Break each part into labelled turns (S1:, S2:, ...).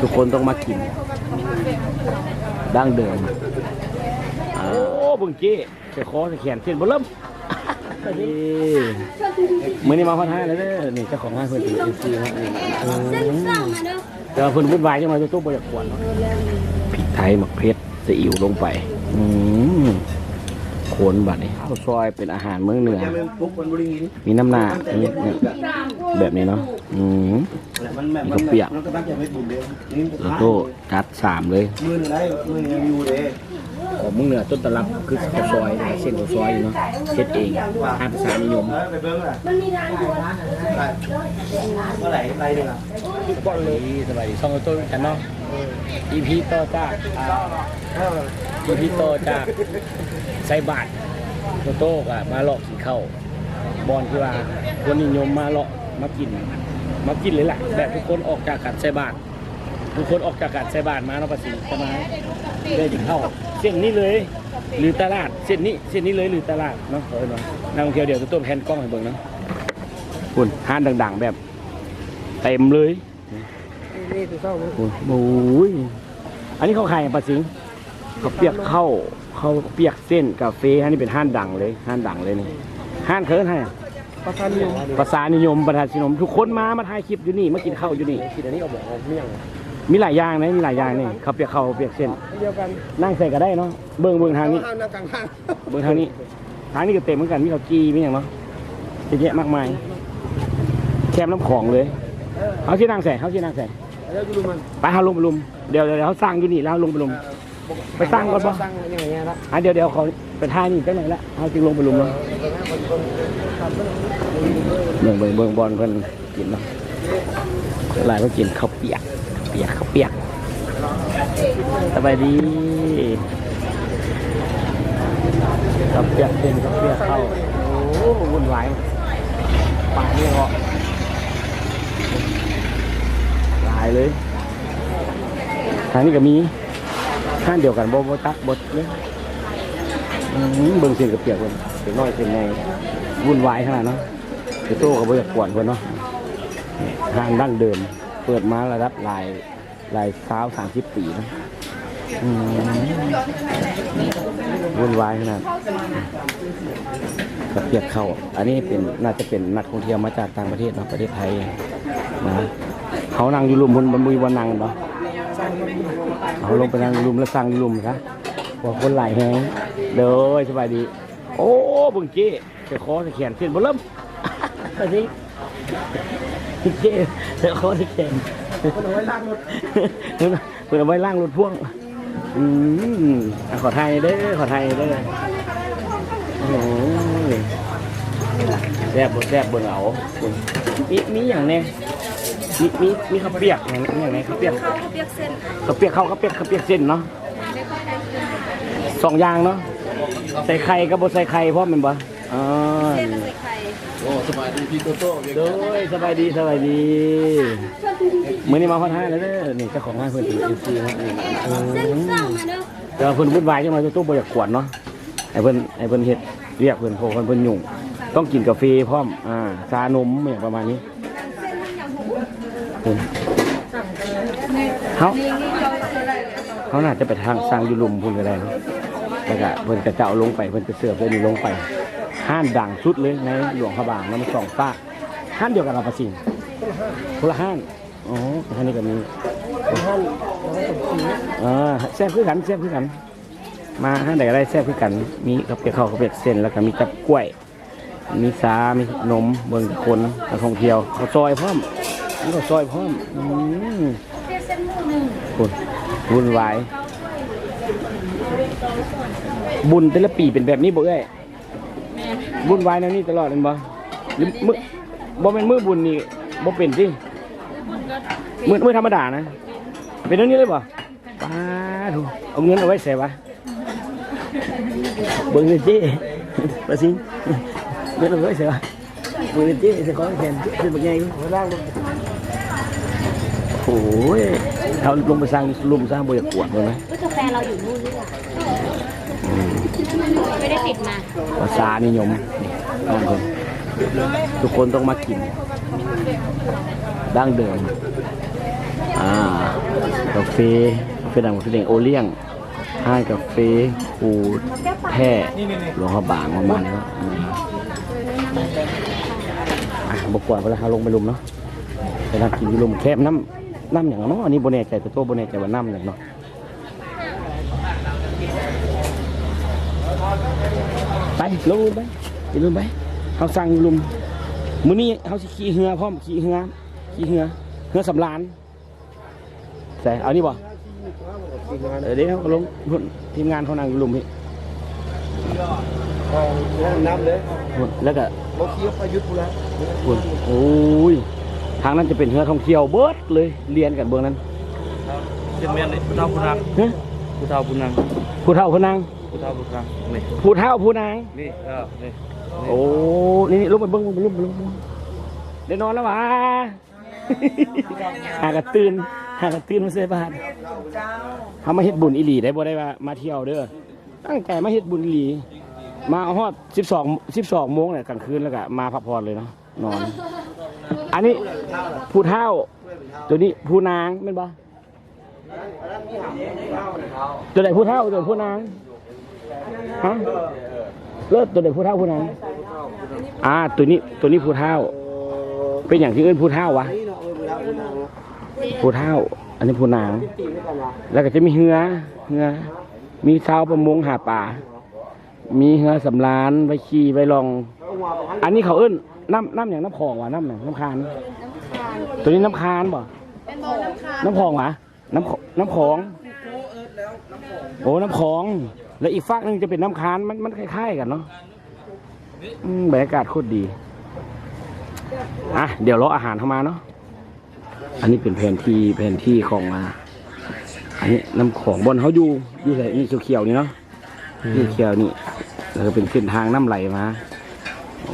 S1: ทุกคนต้องมากิน ดั้งเดิมโอ้เบึงเจ้ใส่คอใส่แขนเส้นบ่เริ่มนี่มื้อนี้มาพันห้าแล้วเด้อนี่เจ้าของห้างเพิ่นเป็นเอซีนะนี่อืมแต่ว่าเพิ่นวุ่นวายจังมาตู้บ่อยากกวนเนาะพริกไทยหมักเพชรซีอิ๊วลงไป อืมโค นบัดนี้ข้าวซอยเป็นอาหารเมืองเหนือ
S2: จะเป็นปุ๊กมันบริงิน
S1: มีน้ำหนานี่นี่แบบนี้เนาะอืม
S2: มันแบบ
S1: มันก็เปียก
S2: มันก็ตั้งใจไม่ถูกเลยนี่
S1: แล้วก็จัดสามเลย
S2: มืออะไรมือยังอยู่เลย
S1: ของเมืองเหนือต้นตำรับคือข้าวซอยนะเส้นข้าวซอยเนาะเฮ็ดเองทางภาษานิยม
S2: ไปเบิ้งอะมันมีร้านอยู่เมื่อไหร่ไรเนี่ยล่ะ
S1: ก่อนเลยสบายดีช่องต้นกันเนาะ EP ต่อจากอ่า EP ต่อจาก ใส่บาทโตโต้ก็มาเลาะกินข้าวบอลที่ว่าคนนิยมมาเลาะมากิน มากินเลยแหละแบบทุกคนออกจากการใส่บาททุกคนออกจากการใส่บาทมาเนาะภาษีจะมาได้กินข้าวเส้นนี้เลย หรือตลาดเส้นนี้เส้นนี้เลยหรือตลาดเนาะเออเนาะนักท่องเที่ยวเดี๋ยวจะต้นแผ่นกล้องให้เบิ่งเนาะคุณห้านดังๆแบบเต็มเลย
S2: นี่คือเข้า
S1: โอ้โหยอันนี้เขาขายอย่างปลาสิงเขาเปียกเข้าว เขาเปียกเส้นกาแฟอันนี้เป็นห้านดังเลยห้านดังเลยนี่ห้านเคิร์นให้
S2: ประธานนิยม
S1: ภาษานิยมประธานนิยมทุกคนมามาถ่ายคลิปอยู่นี่มากินข้าวอยู่นี่
S2: คิดอันนี้เอาบอกเอาเมี่ยง
S1: มีหลายอย่างนะมีหลายอย่างนี่เขาวเปียกข้าวเปียกเส้น
S2: เดียวกัน
S1: นั่งใส่ก็ได้เนาะเบิ่งเบิ่งทางนี้
S2: ข้างนั่งกลางข้าง
S1: เบิ่งทางนี้ทางนี้ก็เต็มเหมือนกันมีข้าวจีมีอย่างเนาะเยอะแยะมากมายแคมน้ำของเลยเขาที่นั่งใส่เขาที่นั่งใส่
S2: แล้วจะดูมัน
S1: ไปเขาลงไปลุมเดี๋ยวเดี๋ยวเขาสร้างอยู่นี่แล้วลงไปลุม ไปสร้างก่อนปะ
S2: สร้างยังไงเนี่ยละ
S1: อะเดี๋ยวเดี๋ยวเขาไปท่านี่ไปไหนละเขาจึงลงไปลุมเนาะเบิ่งเบิ่งเบิ่งบอลเพิ่นกินเนาะหลายก็กินข้าวเปียกข้าวเปียกข้าวเปียกสบายดีข้าวเปียกเป็นข้าวเปียกเข้าโอ้วุ่นวายป่านี่เหรอหลายเลยทางนี้ก็มี ห้านเดียวกันบ่บ่ตักบ่เนี่ยเบิ่งเส้นกับเปียกเพิ่นเป็นน้อยเป็นในวุ่นวายขนาดเนาะไปโต้กับบ่อยากกวนเพิ่นเนาะห้างดั้งเดิม เปิดมาระดับลายลายสาวสามสิบปีนะวุ่นวายขนาดกับเปียกเข้า อันนี้เป็นน่าจะเป็นนักท่องเที่ยวมาจากต่างประเทศเนาะประเทศไทยนะเขานั่งอยู่รุมบนบนมือวันนั่งเนาะ เอาลงไปนั่งลุมแล้วสั่งลุมครับว่าคนหลายแฮงเด้อสบายดี โอ้บึงเจ้ใส่คอใส่แขนเส้นบ่เริ่มไปสิเจ้ใส่คอใส่แขน
S2: คนเอไว้ล่ากรถ
S1: เพิ่นเพิ่นเอไว้ล่างรถพ่วง อืมขอไทยเด้อขอไทยเด้อโอ้ยแซ่บบ่แซ่บบ่เอาคุณมีอย่างแน่ มีมีมีข้าวเปียกอย่างนี้อย่างไรข้าวเปียก
S3: ข้าวเปียกเส้น
S1: ข้าวเปียกข้าวข้าวเปียกข้าวเปียกเส้นเนาะสองอย่างเนาะใส่ไข่กับบใส่ไข่เพราะมันบ่อ๋อ
S3: เส้นใส่ไข่
S2: โอ้สบายดีพี่โตโต้
S1: โดยสบายดีสบายดีมื้อนี้มาพันห้าแล้วเด้อนี่เจ้าของห้างเพิ่นเป็นเอฟซีนะนี่อื
S3: เส้น
S1: ม
S3: สร้างมาเด้อ
S1: แต่ว่าเพิ่นวุ่นวายจังมาตู้บ่อยากกวนเนาะให้เพิ่นให้เพิ่นเฮ็ดเรียกเพิ่นโพเพิ่นเพิ่นยุ่งต้องกินกาแฟพร้อมอ่าชานมอย่างประมาณนี้ อืมเขาเขาน่าจะไปทางสร้างยุลุมพุ่นก็ได้แล้วก็เพิ่นก็จะเอาลงไปเพิ่นจะเสือเพิ่นนี่ลงไปห้านดังสุดเลยในหลวงพระบางน้ำสองฟ้าห้านเดียวกันเราประสิงคนละห้านอ๋อห้านนี้ก็มี
S2: ท่าน
S1: อ่าแซ่บคือกันแซ่บคือกัน มาห้างใดก็ได้แซ่บคือกัน มีข้าวเปียกข้าวข้าวเปียกเส้นแล้วก็มีจับกล้วย มีสามีนมเบิ่งคนนักท่องเที่ยวเขาซอยพร้อม มีข้าวซอยพร้อมอืม
S3: เปียกเส้นหมูหนึ่ง
S1: คุณวุ่นวาย บุญแต่ละปีเป็นแบบนี้บ่เอ้ยวุ่นวายแนวนี้ตลอดเลยบ่หรือมื้อบ่เป็นมื้อบุญนี่บ่เป็นสิมื้อมื้อธรรมดานะ เป็นเรื่องนี้เลยบ่ป้าดูเอาเงินเอาไว้ใส่วะเบิ่งเลยเจ้มาสิเงินเอาไว้ใส่วะเบิ่งเลยเจ้ใส่ของแขนเจ้เป็นแบบไงกู
S2: เอาลากรถ
S1: โอ้ยเอาลงไปสร้างลุมสร้างบริกวดเลยไหม
S3: ก็กาแฟเราอยู่นู่นนี่หว่าไม่ได้ติดมา
S1: ภาษานิยมนี่ทุกคนทุกคนต้องมากินดั้งเดิม อ่ากาแฟกาแฟดำกาแฟแดงโอเลี้ยงห้างกาแฟคูแพร่หลวงพระบางประมาณนี้ครับอืมอะบกวนเวลาเราลงไปลุมเนาะไปนั่งกินที่ลุมแคบน้ำ น้ำอย่างเนาะอันนี้โบเน่ใจแต่ตัวโบเน่ใจว่าน้ำอย่างเนาะไปลงลุมไปไปลุมไปเขาสั่งลุมมื้อนี้เขาสิขี่เรือพร้อมขี่เรือขี่เรือเรือสำรานใส่เอานี่บ่เออเดี๋ยวเขาลงพุ่นทีมงานเขานั่งอยู่ลุมพี่
S2: เอาน้ำเลย
S1: พุ่นแล้วก็
S2: โมกี้ประยุทธ์พูดแล้ว
S1: พุ่นโอ้ย ทางนั้นจะเป็นเรือท่องเที่ยวเบิดเลยเรียนกันเบื้องนั้น
S2: เป็นเมียนผู้เฒ่าผู้นาง
S1: ฮะ
S2: ผู้เฒ่าผู้นาง
S1: ผู้เฒ่าผู้นาง
S2: ผู้เฒ่าผู้นางนี่
S1: ผู้เฒ่าผู้นาง
S2: นี่เออนี่
S1: โอ้นี่นี่ลุกไปเบิ้งลุกไปลุกไปลุกได้นอนแล้ววะหากระตื่นหากระตื่นมาเสียบาทเขามาเฮ็ดบุญอีหลีได้บ่ได้ว่ามาเที่ยวเด้อตั้งแต่มาเฮ็ดบุญอีหลีมาฮอด12 12โมงเนี่ยกลางคืนแล้วก็มาพักผ่อนเลยเนาะนอน อันนี้ผู้เฒ่า ตัวนี้ผู้นางแม่นบ่ตัวไหนผู้เฒ่าตัวไหนผู้นางฮะเลิศตัวไหนผู้เฒ่าผู้นางอ่า ตัวนี้ตัวนี้ผู้เฒ่า เป็นอย่างที่เอิ้นผู้เฒ่าวะ
S2: ผู้เฒ่าผู้า
S1: อันนี้ผู้นาง แล้วก็จะมีเหือเหือมีชาวประมงหาป่า มีเหือสำรานไว้ขี่ไว้ลอง
S2: อั
S1: นนี้เขาเอิ้น น้ำน้ำอย่างน้ำคลองวะน้ำอย่างน้ำคาน
S3: น้ำคาน
S1: ตัวนี้น้ำคานบ่
S3: เป็นบ่อน้ำคาน
S1: น้ำคลองวะน้ำขน้ำของโอ้น้ำของ แล้วอีกฝั่งหนึงจะเป็นน้ำคานมันมันคล้ายๆกันเนาะอืมบรรยากาศโคตรดีอะเดี๋ยวรออาหารเข้ามาเนาะอันนี้เป็นแผนที่แผนที่ของอ่าอันนี้น้ำของบนเขาอยู่อยู่ไหนนี่เขียวๆนี่เนาะนี่เขียวนี่แล้วก็เป็นเส้นทางน้ำไหลมา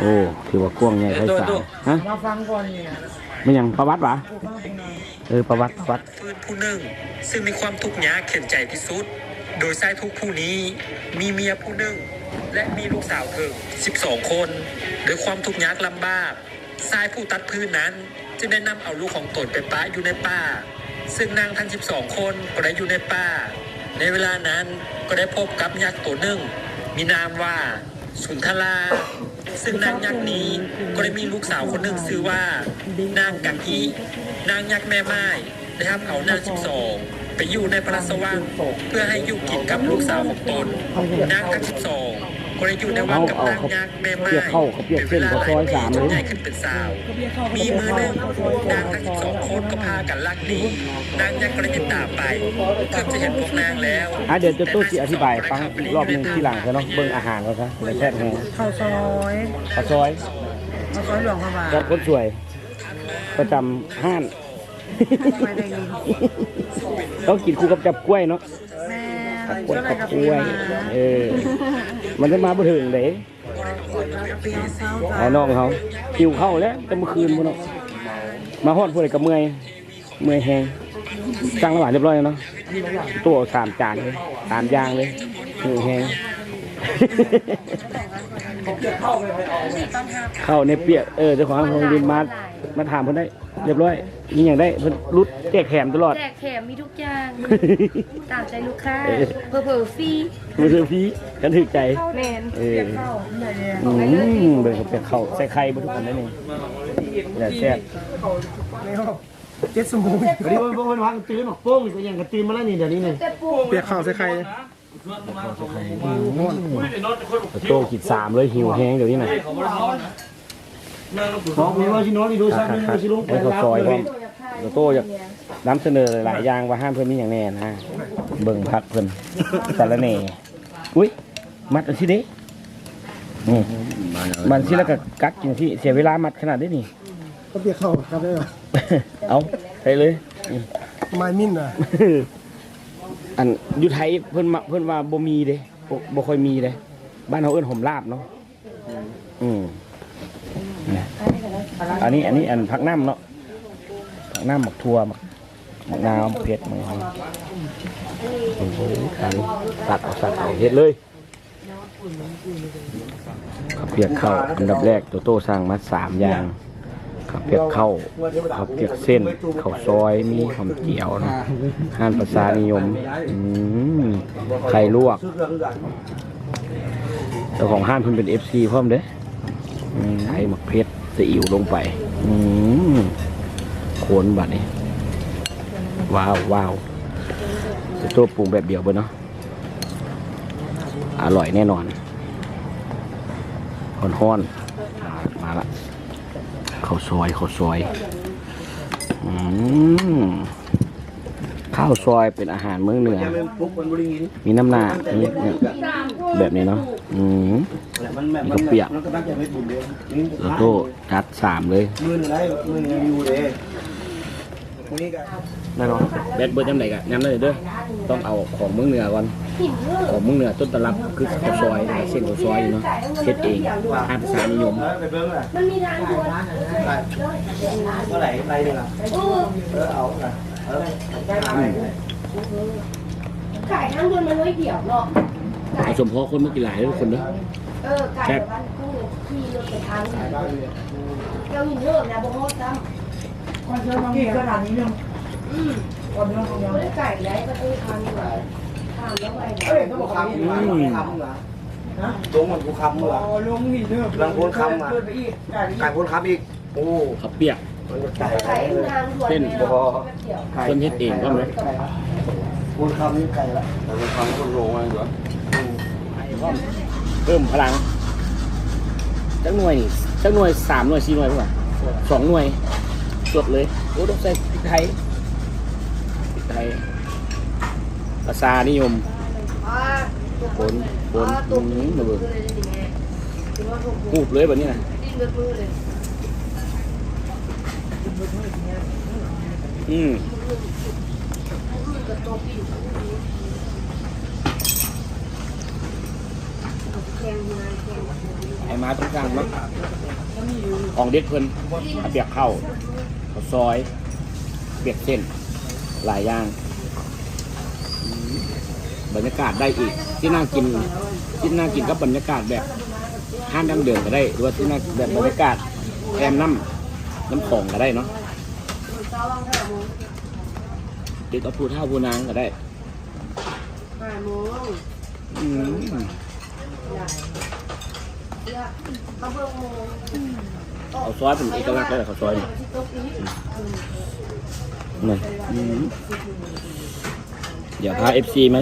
S1: โอ้ถือว่ากว้างใหญ่ไพศาลฮะ
S2: มาฟังก่อนนี่
S1: ไม่ยังประวัติวะเออประวัติประวัติ
S4: ฟืนผู้หนึ่ง ซึ่งมีความทุกข์ยากเข็นใจที่สุด โดยชายทุกข์ผู้นี้มีเมียผู้หนึ่ง และมีลูกสาวถึง12 คนด้วยความทุกข์ยากลำบากชายผู้ตัดพื้นนั้นจึงได้นำเอาลูกของตนไปป้าอยู่ในป่า ซึ่งนางทั้ง 12 คนก็ได้อยู่ในป่า ในเวลานั้นก็ได้พบกับยักษ์ตัวหนึ่ง มีนามว่าสุนทรา ซึ่งนางยักษ์นี้ก็ได้มีลูกสาวคนหนึ่งชื่อว่านางกังฮีนางยักษ์แม่ไม้นะครับเอานางสิบสองไปอยู่ในพระราชวังเพื่อให้อยู่กินกับลูกสาวของตนนางทั้งสิบสอง ก็ได้อยู่ในวังกับนางยักษ์แม่ไม้เป็นเวลาหลายปีจนใหญ่ขึ้นเป็นสาว มีมือหนึ่งนางทั้งสิบสองคนก็พากันลักหนีนางยักษ์ก็ได้ติดตาไปเกือบจะเห็นพวกนางแล้ว
S1: อะเดี๋ยวจะตู้สิอธิบายฟังอีกรอบหนึงที่หลังเนาะเบิ่งอาหารเขาซะในแพทย์แห้ง
S5: ข้าวซอย
S1: ปลาซอย
S5: ข้าวซอยหลวงพระบาง
S1: กับคนสวย ประจำห้าน
S5: ไม่ได้ยิน
S1: ต้องกินคู่กับจับกล้วยเนาะ
S5: แม่
S1: จับกล้วย
S5: กั
S1: บ
S5: ก
S1: ล้วย เออ มันจะมาบ่ถึงเลย
S5: เปรี้ยวเศร้า
S1: ไอ้น้องเขาคิวเข้าแล้วแต่เมื่อคืนพุ่นเนาะมาฮอดพวกไอ้กับเมื่อยเมื่อยแหงสั่งระหว่างเรียบร้อยแล้วเนาะตัวสามจานเลยสามอย่างเลยเมื่อยแหง เข้าในเปียกเออเจ้าของโรงเรียนมามาถามเพิ่นได้ เรียบร้อยมีอย่างได้เพิ่นรุดแจกแถมตลอด
S3: แจกแถมมีทุกอย่างตามใจลูกค้าเพอเพอฟรี
S1: มือถือพี่กันถึกใจ
S3: แมน
S1: เอออืมเบิ่งเขาเปียกเข้าใส่ไข่บ่ทุกคนได้นี่อย่าแซ่บ
S5: เจ็ดสมุน
S2: เดี๋ยวนี้พวกมันวางตื่นหรอกโป้งก็ยังกระตื่นมาแล้วนี่เดี๋ยวนี้นี่
S5: เปียกข้าวใส่ไข่
S1: โตกินสามเลยหิวแห้งเดี๋ยวนี้นะ
S2: บอกมีว่าชิโนนี่ดูซักนี่ชิลุงไป
S1: ให้เขา
S2: รับ
S1: ซอย
S2: เล
S1: พร้อยโตอยากนำเสนอหลายอย่างว่าห้ามเพิ่นมีอย่างแน่นะเบิ่งพักเพิ่นสารแหน่อุ้ยมัดอันที่นี้มันที่แล้วก็กักกินที่เสียเวลามัดขนาดนี้นี่
S5: ก็เปียกข้าครับได้
S1: เอาไปเลย
S5: ไม้มิ้นอะ
S1: อันอยู่ไทยเพิ่นมาเพิ่นว่าบ่มีเด้บ่บ่ค่อยมีเด้บ้านเฮาเอิ้นหอมลาบเนาะอืมเนี่ยอันนี้อันนี้อันผักน้ำเนาะผักน้ำหมักทั่วหมักหมักนาวหมักเผ็ดหมักหยังโอ้โหอันนี้ตัดเอาตัดเอาเฮ็ดเลยข้าวเปียกข้าวอันดับแรกโตโต้สั่งมาสามอย่าง ข้าวเปียกข้าวข้าวเปียกเส้นข้าวซอยมีหอมเจียวนะห้านภาษานิยมไข่ลวก
S2: เจ้า
S1: ของห้านเพิ่นเป็น FC พร้อมเด้อไอ้หมักเพชรซีอิ๊วลงไปโคนบัดนี้ ว้าวว้าวจะตัวปรุงแบบเดียวเบ่เนาะอร่อยแน่นอนฮ้อนๆ ข้าวซอยข้าวซอยอืมข้าวซอยเป็นอาหารเมืองเหนือ
S2: จะเป็นปุ๊บมันบริงิน
S1: มีน้ำหนานี่เนี่ยแบบนี้เนาะอืม
S2: มันแบบ
S1: มันก็เปียก
S2: มันก็ตั้งใจไม่บุญเลย
S1: แล้วก็จัดสามเลย
S2: มือหนึ่งได้มือหนึ่งยังอยู่เลยพวกนี้กัน
S1: แน่นอนแบดเบิร์ดยำไหนกะยำได้เด้อต้องเอาของเมืองเหนือก่อน ของเมืองเหนือต้นตำรับคือข้าวซอยนะครับเส้นข้าวซอยอยู่เนาะเฮ็ดเองทางภาษานิยม
S2: เออไปเบิ้งเลย
S3: มันมีทางด่วน
S2: เท่าไหร่ไรหนึ่งอะ
S3: โอ้
S2: เออเอาอะเออได้ไหม
S3: ขายทางด่วนมันไว้เดี่ยวเนาะ
S1: เอาสมพอคนมากินหลายเด้อทุกคนเด้อ
S3: เออไก่บ้านกุ้งขี่รถไปทางนี้เราหินเลิกนะบ่ฮอดซ้ำ
S6: กี่ขนาดนี้เนี่ย
S3: อืม
S6: วันนี้เราทำงาน
S3: ไม่ได้ไก่ไหนก็ต้องทานอยู่ทานแล้วไป
S6: เอ้ยต้องบอกคำนี้
S2: คำคำเหรอ
S6: นะ
S2: ลงมันกูคำเหรอ
S6: อ๋อลงหินเนอะ
S2: ลังพ้นคำมา
S6: เกินไปอีกไก่
S2: ไก่พ้นคำอีก โอ้
S1: ข้าวเปียก
S2: มันจะไก่
S3: ไก่ทางด่วน
S1: เส้น
S3: บ่เดี่ยว
S1: เพิ่นเฮ็ดเองพร้อมเลย
S2: พ้นคำนี่ไก่ละแต่พ้นคำก็ลงมาอยู่อะ
S1: เพิ่มพลังจักหน่วยนี่จักหน่วยสามหน่วยสี่หน่วยเปล่าสองหน่วยสดเลย โอ้ต้องใส่พริกไทยพริกไทย ภาษานิยม
S3: อ่า
S1: ปนปนม
S3: นี้
S1: มาเบิ่ง
S3: เลยดิแม่คือว่าถูก
S1: หูบเลยแบบนี้นะ
S3: อื
S1: ม
S3: มือกับตัวปิ้นแข็งงานแข็ง
S1: ไอ้มาต้องกลางเนาะของเด็ดเพิ่นเอาเปียกข้าข้าวซอย เปียกเส้น หลายอย่าง บรรยากาศได้อีก ที่นั่งกินที่นั่งกินกับบรรยากาศแบบห้านดังเดิมก็ได้หรือว่าที่นั่งแบบบรรยากาศแอมน้ำน้ำของก็ได้เนาะ
S3: เช้าวังห้าโมง
S1: เด็กก็พูดเท่าพูนางก็ได้
S3: ห้าโมง
S1: อืม
S3: เนี่ยเขาเบิ่งโมง
S1: ข้าวซอยเป็นเอกลักษณ์เลยข้าวซอยนี่
S3: ที่โต๊ะนี้
S1: นี่อืมเดี๋ยวพาเอฟซีมา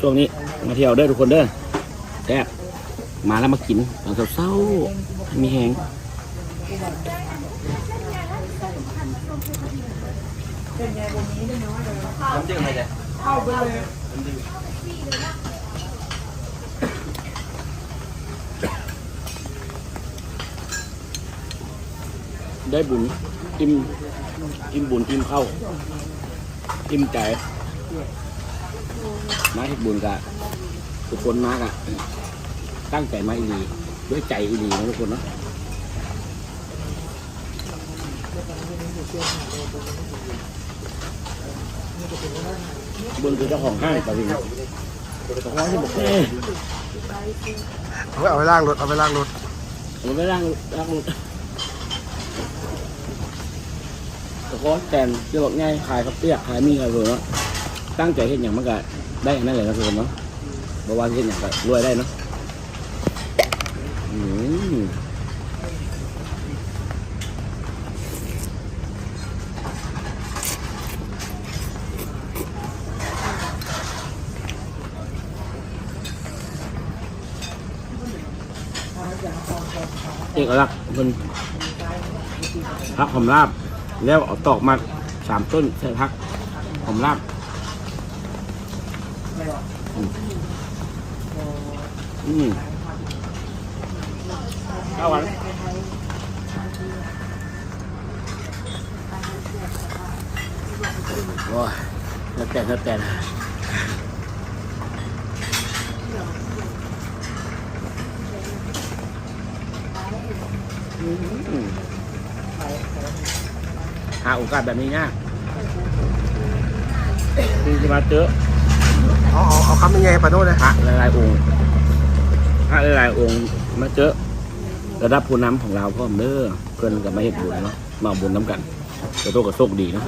S1: ช่วงนี้มาเที่ยวเด้อทุกคนเด้อแซ่บมาแล้วมากินตอนเศร้าๆให้มีแหง
S2: น้ำจิ้มอะไรเนี่ย
S6: เข้าไปเลย
S1: ได้บุญอิ่มอิ่มบุญอิ่มเข้าอิ่มใจ มาเฮ็ดบุญกะทุกคนมากอะตั้งใจมาอีหลีด้วยใจอีหลีนะทุกคนเนาะเบิ่งคือเจ้าของห้างปะวินเจ้าของที่บอกเอ้ย
S5: เอาไว้เอาไปล้างรถเอาไปล้างรถ
S1: มันไม่ร่างร่างแต่ก็แตนจะบอกง่ายขายข้าวเปียกขายมีอะไรเลยเนาะ ตั้งใจเห็นอย่างมันก็ได้อันนั้นเลยนะทุกคนเนาะบอกว่าเห็นอย่างก็รวยได้เนาะเอกลักษณ์มันพักหอมลาบ แล้วเอาตอกมาสามต้นใส่พักหอมลาบ อืมอืมเข้าวันโอ้ยแล้วแต่แล้วแต่อืมหาโอกาสแบบนี้ยากคือจะมาเจอ
S5: เอาเอาเอาคำยังไงปะโน่เลย
S1: พระหลายๆองค์พระหลายๆองค์มาเจอระดับผู้นำของเราพ่อมเด้อเพื่อนกับมาเห็ดบุญเนาะมาบุญน้ำกันโตโต้ก็โชคดีเนาะ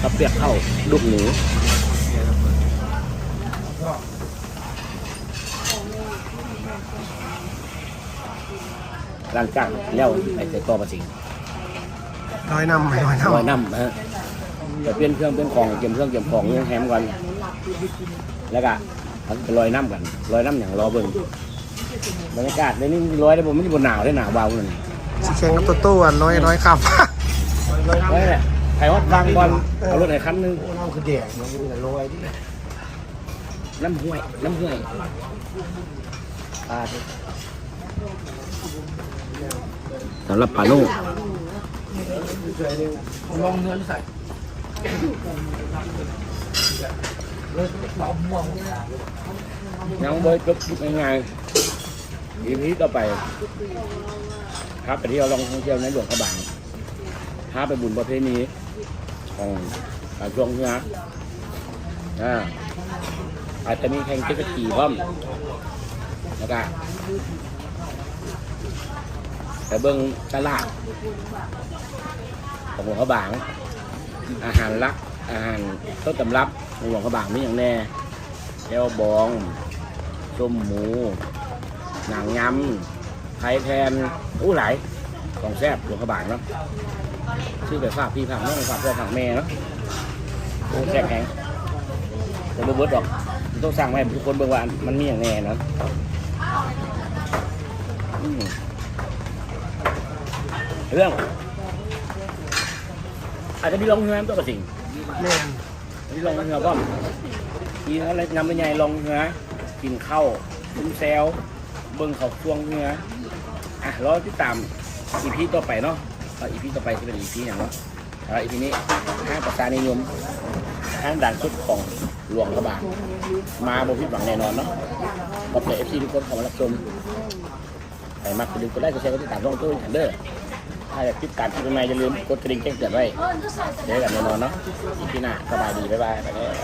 S1: ข้าวเปียกเข้าลูกห มูร่างกายแล้วไปแต่ต่อประสิง
S5: ร้อยน้ำไปร้อย
S1: ลอย
S5: น้ำ
S1: น้ำนะฮะจะเปลี่ยนเครื่องเป็นของเก็บเครื่องเก็บของยังแฮมก่อนแล้วก็เอาไปลอยน้ำกันลอยน้ำอย่างรอเบิ่งบรรยากาศในนี้ลอยได้ผมไม่ได้บนหนาวได้หนาวเบาเลย
S5: สีแข็งกับตัวตู้อะร้อยร้อยขับ
S1: ไว้แหละไข่วัดวางบอลเอารถไหนคันหนึง
S2: น้ำคือแดงมันเป็นแต่ลอยที่
S1: น้ำห้วย น้ำห้วยปลาดิสำหรับปลาโน่
S6: ลองเนื้อใส่
S1: ยังเบิร์ดก็ง่ายๆอีพีต่อไปครับไปเที่ยวลองท่องเที่ยวในหลวงพระบางพาไปบุญประเพณีของช่วงนี้นะ อาจจะมีแข่งเจ็ตสกีพร้อมแล้วก็ไปเบิ้งตลาดของหลวงพระบาง อาหารลัก อาหารต้นตำรับของหลวงพระบางมีอย่างแน่แก้วบองส้มหมู หนังยำไข่แทนอู้หลายของแซ่บหลวงพระบางเนาะชื่อไปฝากพี่ฝากน้องฝากพ่อฝากแม่เนาะโอ้แซ่บแข็งแต่บ่เบิดดอก ต้องสั่งมาให้ทุกคนเบิ่งว่ามันมีอย่างแน่เนาะอืมเรื่อง อาจจะมีลองเนื้อตัวกระสิง
S5: แม่น
S1: มีลองเนื้อก็มีอะไรนำไปใหญ่ลองเนื้อกินข้าวซุ้มแซวเบิ่งเขาช่วงเนื้ออะรอติดตามอีพีต่อไปเนาะอีพีต่อไปจะเป็นอีพีอย่างเนาะแล้วอีพีนี้ห้างประชานิยมห้างด่านสุดของ หลวงกระบาดมาบนพิดหวังแน่นอนเนาะขอบคุณเอฟซีทุกคนเข้ามารับชมใครมาอย่าลืมกดได้ก็แชร์ก็ติดตามช่องตู้ทันเด้อถ้าอยากติดตามคลิปใหม่ๆอย่าลืมกดกระดิ่งแจ้งเตือนไว้เดี๋ยวกันแน่นอนเนาะอีพีหน้าสบายดีบ๊ายบายไปเลย